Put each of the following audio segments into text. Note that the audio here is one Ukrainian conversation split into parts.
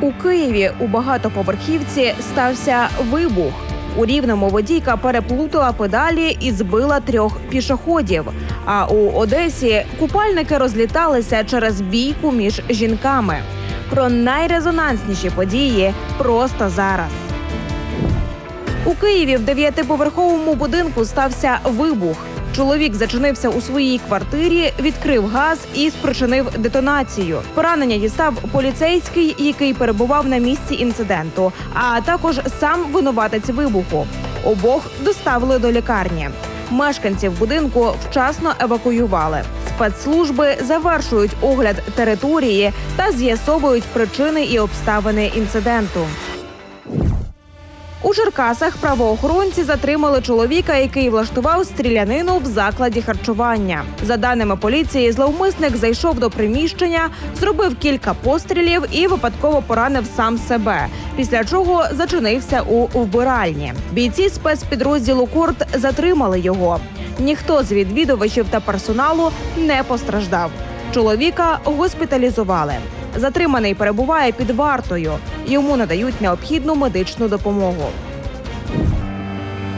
У Києві у багатоповерхівці стався вибух. У рівному водійка переплутала педалі і збила трьох пішоходів. А у Одесі купальники розліталися через бійку між жінками. Про найрезонансніші події просто зараз. У Києві в дев'ятиповерховому будинку стався вибух. Чоловік зачинився у своїй квартирі, відкрив газ і спричинив детонацію. Поранення дістав поліцейський, який перебував на місці інциденту, а також сам винуватець вибуху. Обох доставили до лікарні. Мешканців будинку вчасно евакуювали. Спецслужби завершують огляд території та з'ясовують причини і обставини інциденту. У Черкасах правоохоронці затримали чоловіка, який влаштував стрілянину в закладі харчування. За даними поліції, зловмисник зайшов до приміщення, зробив кілька пострілів і випадково поранив сам себе. Після чого зачинився у вбиральні. Бійці спецпідрозділу Корт затримали його. Ніхто з відвідувачів та персоналу не постраждав. Чоловіка госпіталізували. Затриманий перебуває під вартою. Йому надають необхідну медичну допомогу.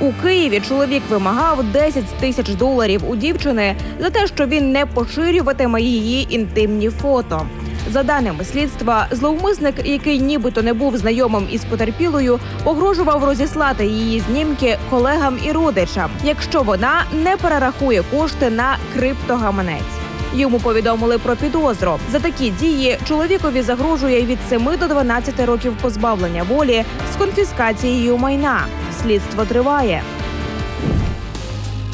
У Києві чоловік вимагав 10 тисяч доларів у дівчини за те, що він не поширюватиме її інтимні фото. За даними слідства, зловмисник, який нібито не був знайомим із потерпілою, погрожував розіслати її знімки колегам і родичам, якщо вона не перерахує кошти на криптогаманець. Йому повідомили про підозру. За такі дії чоловікові загрожує від 7 до 12 років позбавлення волі з конфіскацією майна. Слідство триває.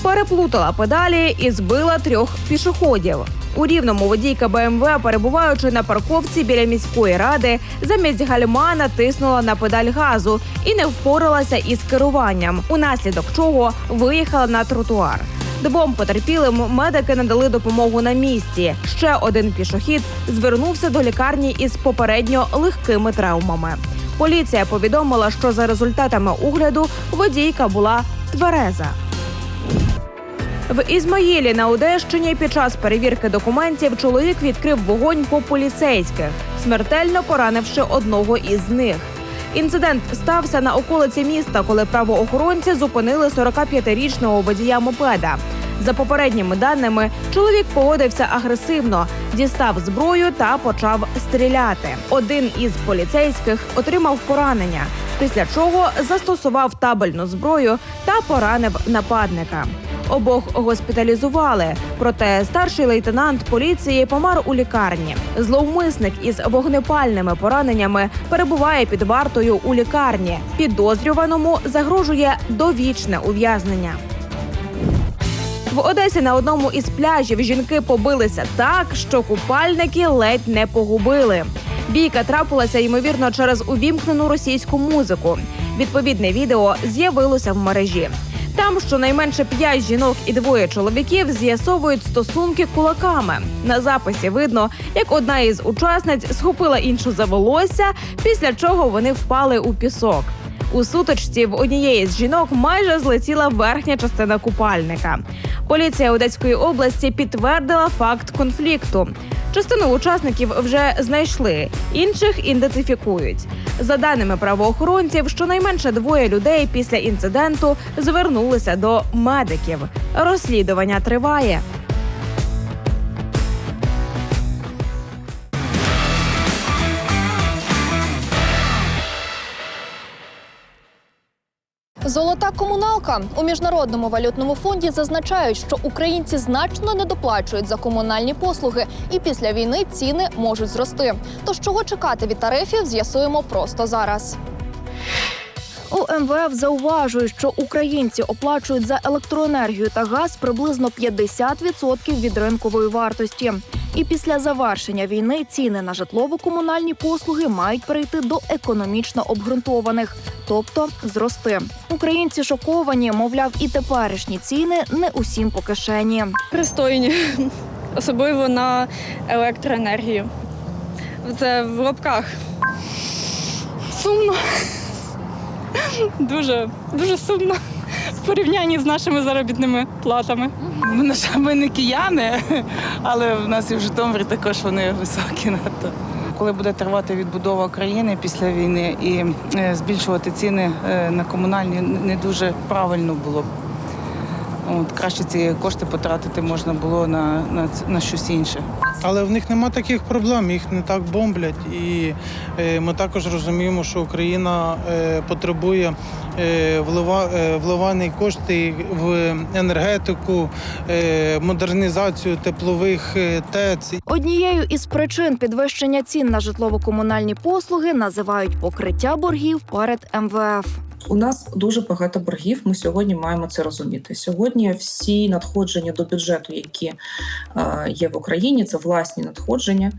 Переплутала педалі і збила трьох пішоходів. У рівному водійка БМВ, перебуваючи на парковці біля міської ради, замість гальма натиснула на педаль газу і не впоралася із керуванням, унаслідок чого виїхала на тротуар. Двом потерпілим медики надали допомогу на місці. Ще один пішохід звернувся до лікарні із попередньо легкими травмами. Поліція повідомила, що за результатами огляду водійка була твереза. В Ізмаїлі на Одещині під час перевірки документів чоловік відкрив вогонь по поліцейських, смертельно поранивши одного із них. Інцидент стався на околиці міста, коли правоохоронці зупинили 45-річного водія мопеда. За попередніми даними, чоловік поводився агресивно, дістав зброю та почав стріляти. Один із поліцейських отримав поранення, після чого застосував табельну зброю та поранив нападника. Обох госпіталізували. Проте старший лейтенант поліції помер у лікарні. Зловмисник із вогнепальними пораненнями перебуває під вартою у лікарні. Підозрюваному загрожує довічне ув'язнення. В Одесі на одному із пляжів жінки побилися так, що купальники ледь не погубили. Бійка трапилася ймовірно через увімкнену російську музику. Відповідне відео з'явилося в мережі. Там щонайменше п'ять жінок і двоє чоловіків з'ясовують стосунки кулаками. На записі видно, як одна із учасниць схопила іншу за волосся, після чого вони впали у пісок. У сутичці в однієї з жінок майже злетіла верхня частина купальника. Поліція Одеської області підтвердила факт конфлікту. Частину учасників вже знайшли, інших ідентифікують. За даними правоохоронців, щонайменше двоє людей після інциденту звернулися до медиків. Розслідування триває. Золота комуналка у міжнародному валютному фонді зазначають, що українці значно недоплачують за комунальні послуги, і після війни ціни можуть зрости. Тож чого чекати від тарифів, з'ясуємо просто зараз. У МВФ зауважують, що українці оплачують за електроенергію та газ приблизно 50% від ринкової вартості. І після завершення війни ціни на житлово-комунальні послуги мають перейти до економічно обґрунтованих, тобто зрости. Українці шоковані, мовляв, і теперішні ціни не усім по кишені. пристойні, особливо на електроенергію. Це в лапках. Сумно. Дуже, дуже сумно в порівнянні з нашими заробітними платами. Ми, на жаль, ми не кияни, але в нас і в Житомирі також вони високі надто. коли буде тривати відбудова країни після війни і е, збільшувати ціни е, на комунальні не дуже правильно було б. От, краще ці кошти потратити можна було на, на, на щось інше. Але в них нема таких проблем, їх не так бомблять. І е, ми також розуміємо, що Україна е, потребує е, влива, е, вливання кошти в енергетику, е, модернізацію теплових е, ТЕЦ. Однією із причин підвищення цін на житлово-комунальні послуги називають покриття боргів перед МВФ. У нас дуже багато боргів. Ми сьогодні маємо це розуміти. Сьогодні всі надходження до бюджету, які є в Україні, це власні надходження.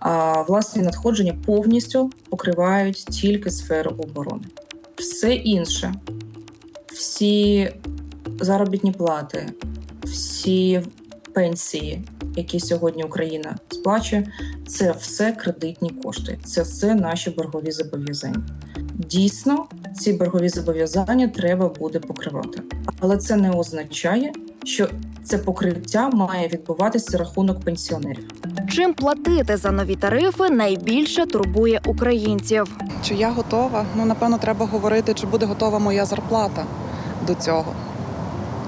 А власні надходження повністю покривають тільки сферу оборони. Все інше, всі заробітні плати, всі пенсії, які сьогодні Україна сплачує, це все кредитні кошти, це все наші боргові зобов'язання. Дійсно, ці боргові зобов'язання треба буде покривати, але це не означає, що це покриття має відбуватися за рахунок пенсіонерів. Чим платити за нові тарифи найбільше турбує українців. Чи я готова? Ну, напевно, треба говорити, чи буде готова моя зарплата до цього.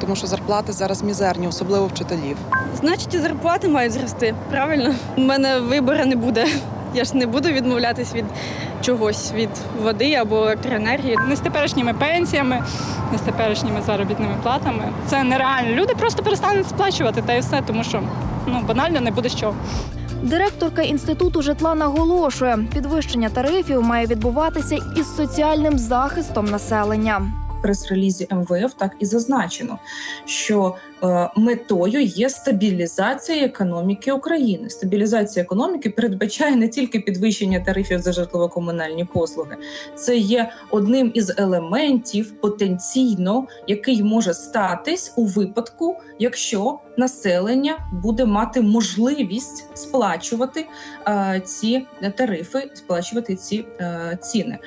Тому що зарплати зараз мізерні, особливо вчителів. Значить, і зарплати мають зрости. Правильно? У мене вибору не буде. Я ж не буду відмовлятись від чогось, від води або електроенергії. Не з теперішніми пенсіями, не з теперішніми заробітними платами. Це нереально. Люди просто перестануть сплачувати та і все, тому що ну банально не буде що. Директорка інституту житла наголошує, підвищення тарифів має відбуватися із соціальним захистом населення. Прес-релізі МВФ так і зазначено, що е, метою є стабілізація економіки України. Стабілізація економіки передбачає не тільки підвищення тарифів за житлово-комунальні послуги, це є одним із елементів потенційно, який може статись у випадку, якщо населення буде мати можливість сплачувати е, ці тарифи, сплачувати ці е, ціни.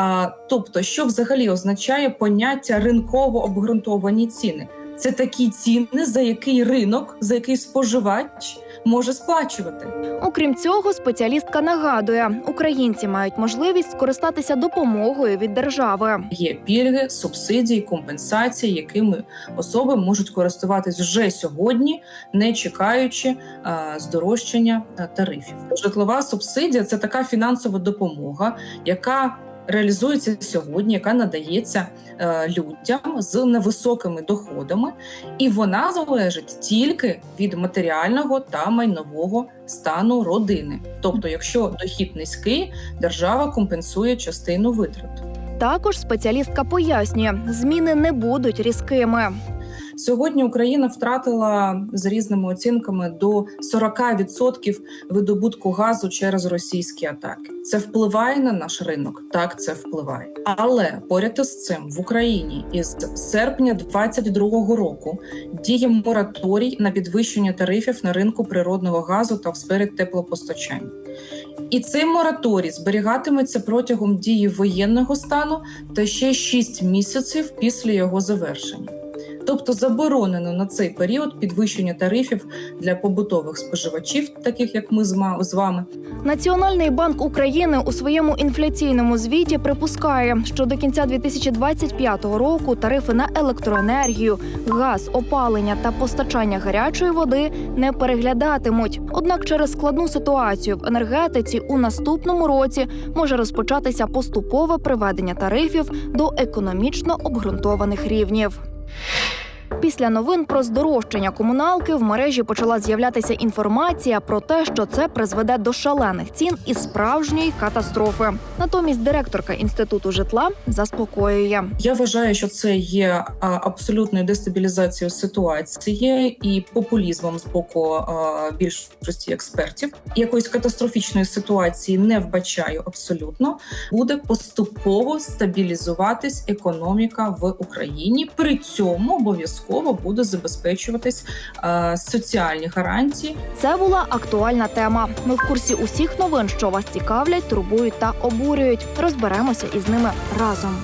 А, тобто, що взагалі означає поняття ринково обґрунтовані ціни? Це такі ціни, за який ринок, за який споживач може сплачувати. Окрім цього, спеціалістка нагадує, українці мають можливість скористатися допомогою від держави. Є пільги, субсидії, компенсації, якими особи можуть користуватись вже сьогодні, не чекаючи а, здорожчання тарифів. Житлова субсидія це така фінансова допомога, яка реалізується сьогодні, яка надається е, людям з невисокими доходами, і вона залежить тільки від матеріального та майнового стану родини. Тобто, якщо дохід низький, держава компенсує частину витрат. Також спеціалістка пояснює, зміни не будуть різкими. Сьогодні Україна втратила з різними оцінками до 40% видобутку газу через російські атаки. Це впливає на наш ринок. Так, це впливає. Але поряд із цим в Україні із серпня 2022 року діє мораторій на підвищення тарифів на ринку природного газу та в сфері теплопостачання. І цей мораторій зберігатиметься протягом дії воєнного стану та ще 6 місяців після його завершення. Тобто заборонено на цей період підвищення тарифів для побутових споживачів, таких як ми з вами, Національний банк України у своєму інфляційному звіті припускає, що до кінця 2025 року тарифи на електроенергію, газ, опалення та постачання гарячої води не переглядатимуть. Однак через складну ситуацію в енергетиці у наступному році може розпочатися поступове приведення тарифів до економічно обґрунтованих рівнів. Після новин про здорожчання комуналки в мережі почала з'являтися інформація про те, що це призведе до шалених цін і справжньої катастрофи. Натомість директорка інституту житла заспокоює. Я вважаю, що це є абсолютною дестабілізацією ситуації і популізмом з боку більшості експертів. Якоїсь катастрофічної ситуації не вбачаю абсолютно. Буде поступово стабілізуватись економіка в Україні. При цьому обов'язково буде забезпечуватись а, соціальні гарантії Це була актуальна тема. Ми в курсі усіх новин, що вас цікавлять, турбують та обурюють. Розберемося із ними разом.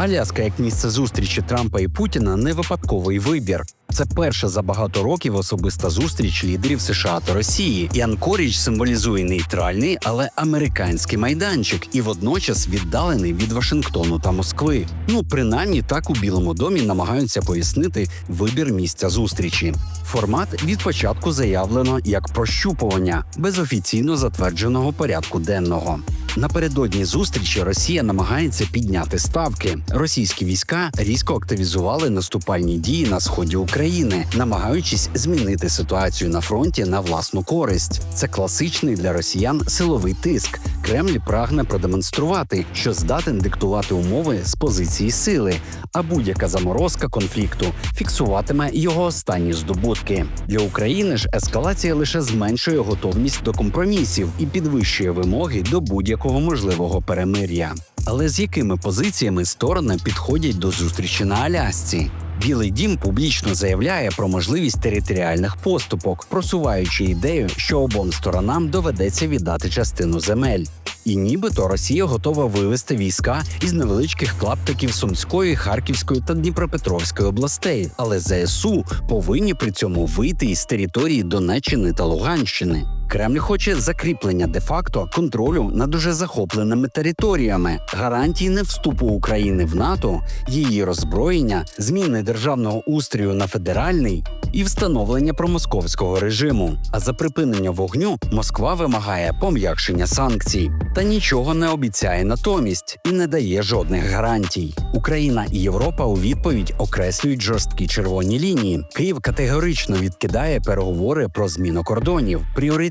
Аляска як місце зустрічі Трампа і Путіна не випадковий вибір. Це перша за багато років особиста зустріч лідерів США та Росії. І Анкоріч символізує нейтральний, але американський майданчик, і водночас віддалений від Вашингтону та Москви. Ну принаймні так у Білому домі намагаються пояснити вибір місця зустрічі. Формат від початку заявлено як прощупування без офіційно затвердженого порядку денного. Напередодні зустрічі Росія намагається підняти ставки. Російські війська різко активізували наступальні дії на сході України, намагаючись змінити ситуацію на фронті на власну користь. Це класичний для росіян силовий тиск. Кремль прагне продемонструвати, що здатен диктувати умови з позиції сили, а будь-яка заморозка конфлікту фіксуватиме його останні здобутки. Для України ж ескалація лише зменшує готовність до компромісів і підвищує вимоги до будь-якого можливого перемир'я. Але з якими позиціями сторони підходять до зустрічі на Алясці? Білий дім публічно заявляє про можливість територіальних поступок, просуваючи ідею, що обом сторонам доведеться віддати частину земель. І нібито Росія готова вивести війська із невеличких клаптиків Сумської, Харківської та Дніпропетровської областей, але ЗСУ повинні при цьому вийти із території Донеччини та Луганщини. Кремль хоче закріплення де-факто контролю над уже захопленими територіями, гарантії не вступу України в НАТО, її роззброєння, зміни державного устрою на федеральний і встановлення промосковського режиму. А за припинення вогню Москва вимагає пом'якшення санкцій та нічого не обіцяє натомість і не дає жодних гарантій. Україна і Європа у відповідь окреслюють жорсткі червоні лінії. Київ категорично відкидає переговори про зміну кордонів.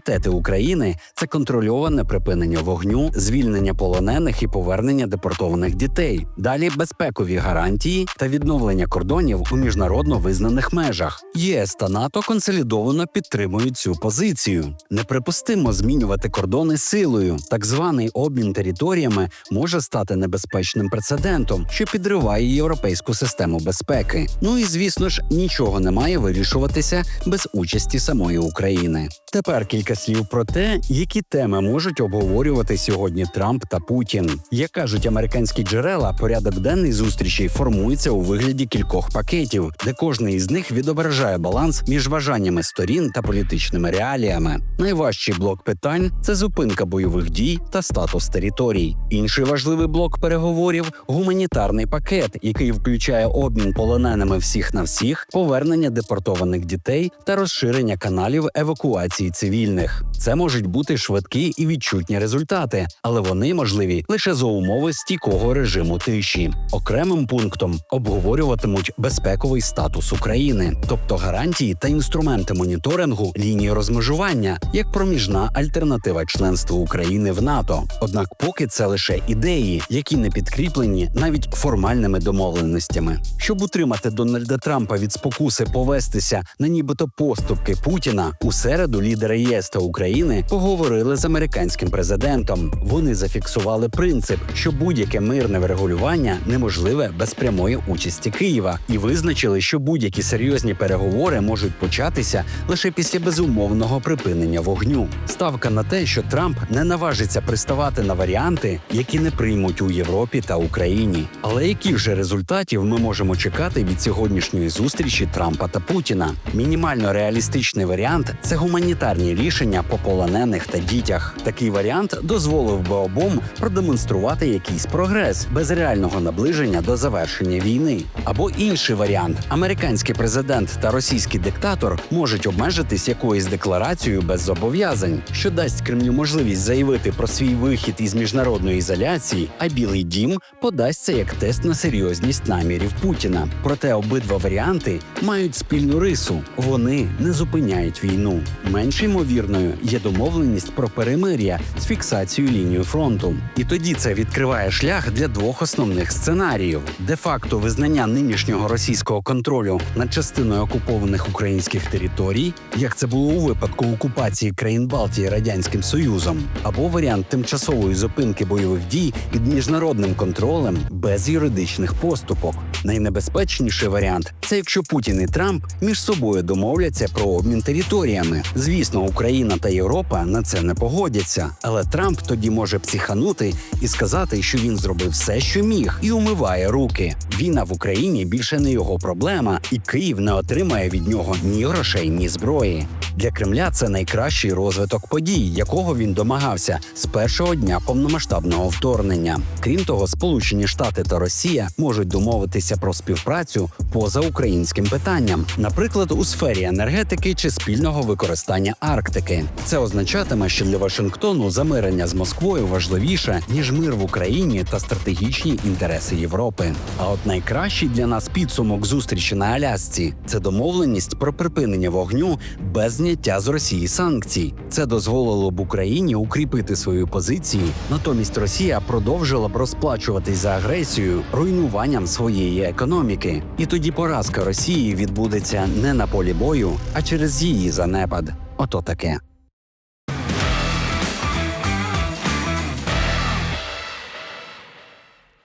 Пріоритети України це контрольоване припинення вогню, звільнення полонених і повернення депортованих дітей. Далі безпекові гарантії та відновлення кордонів у міжнародно визнаних межах. ЄС та НАТО консолідовано підтримують цю позицію. Неприпустимо змінювати кордони силою. Так званий обмін територіями може стати небезпечним прецедентом, що підриває європейську систему безпеки. Ну і звісно ж, нічого не має вирішуватися без участі самої України. Тепер кілька слів про те, які теми можуть обговорювати сьогодні Трамп та Путін. Як кажуть американські джерела, порядок денний зустрічей формується у вигляді кількох пакетів, де кожний із них відображає баланс між бажаннями сторін та політичними реаліями. Найважчий блок питань це зупинка бойових дій та статус територій. Інший важливий блок переговорів гуманітарний пакет, який включає обмін полоненими всіх на всіх, повернення депортованих дітей та розширення каналів евакуації цивільних. Це можуть бути швидкі і відчутні результати, але вони можливі лише за умови стійкого режиму тиші. Окремим пунктом обговорюватимуть безпековий статус України, тобто гарантії та інструменти моніторингу лінії розмежування як проміжна альтернатива членству України в НАТО. Однак, поки це лише ідеї, які не підкріплені навіть формальними домовленостями. Щоб утримати Дональда Трампа від спокуси повестися на нібито поступки Путіна, у середу лідери ЄС та України поговорили з американським президентом. Вони зафіксували принцип, що будь-яке мирне врегулювання неможливе без прямої участі Києва, і визначили, що будь-які серйозні переговори можуть початися лише після безумовного припинення вогню. Ставка на те, що Трамп не наважиться приставати на варіанти, які не приймуть у Європі та Україні. Але яких же результатів ми можемо чекати від сьогоднішньої зустрічі Трампа та Путіна? Мінімально реалістичний варіант це гуманітарні рішення по полонених та дітях. Такий варіант дозволив би обом продемонструвати якийсь прогрес без реального наближення до завершення війни. Або інший варіант: американський президент та російський диктатор можуть обмежитись якоюсь декларацією без зобов'язань, що дасть Кремлю можливість заявити про свій вихід із міжнародної ізоляції, а Білий Дім подасться як тест на серйозність намірів Путіна. Проте обидва варіанти мають спільну рису: вони не зупиняють війну. Менш ймовірною є домовленість про перемир'я з фіксацією лінії фронту. І тоді це відкриває шлях для двох основних сценаріїв: де-факто визнання нинішнього російського контролю над частиною окупованих українських територій, як це було у випадку окупації країн Балтії радянським Союзом, або варіант тимчасової зупинки бойових дій під міжнародним контролем без юридичних поступок. Найнебезпечніший варіант це якщо Путін і Трамп між собою домовляться про обмін територіями. Звісно, Україна та Європа на це не погодяться, але Трамп тоді може психанути і сказати, що він зробив все, що міг, і умиває руки. Війна в Україні більше не його проблема, і Київ не отримає від нього ні грошей, ні зброї. Для Кремля це найкращий розвиток подій, якого він домагався з першого дня повномасштабного вторгнення. Крім того, Сполучені Штати та Росія можуть домовитися про співпрацю поза українським питанням, наприклад, у сфері енергетики чи спільного використання Арктики. Це означатиме, що для Вашингтону замирення з Москвою важливіше ніж мир в Україні та стратегічні інтереси Європи. А от найкращий для нас підсумок зустрічі на Алясці це домовленість про припинення вогню без зняття з Росії санкцій. Це дозволило б Україні укріпити свої позиції. Натомість Росія продовжила б розплачуватись за агресію руйнуванням своєї економіки. І тоді поразка Росії відбудеться не на полі бою, а через її занепад. Ото таке.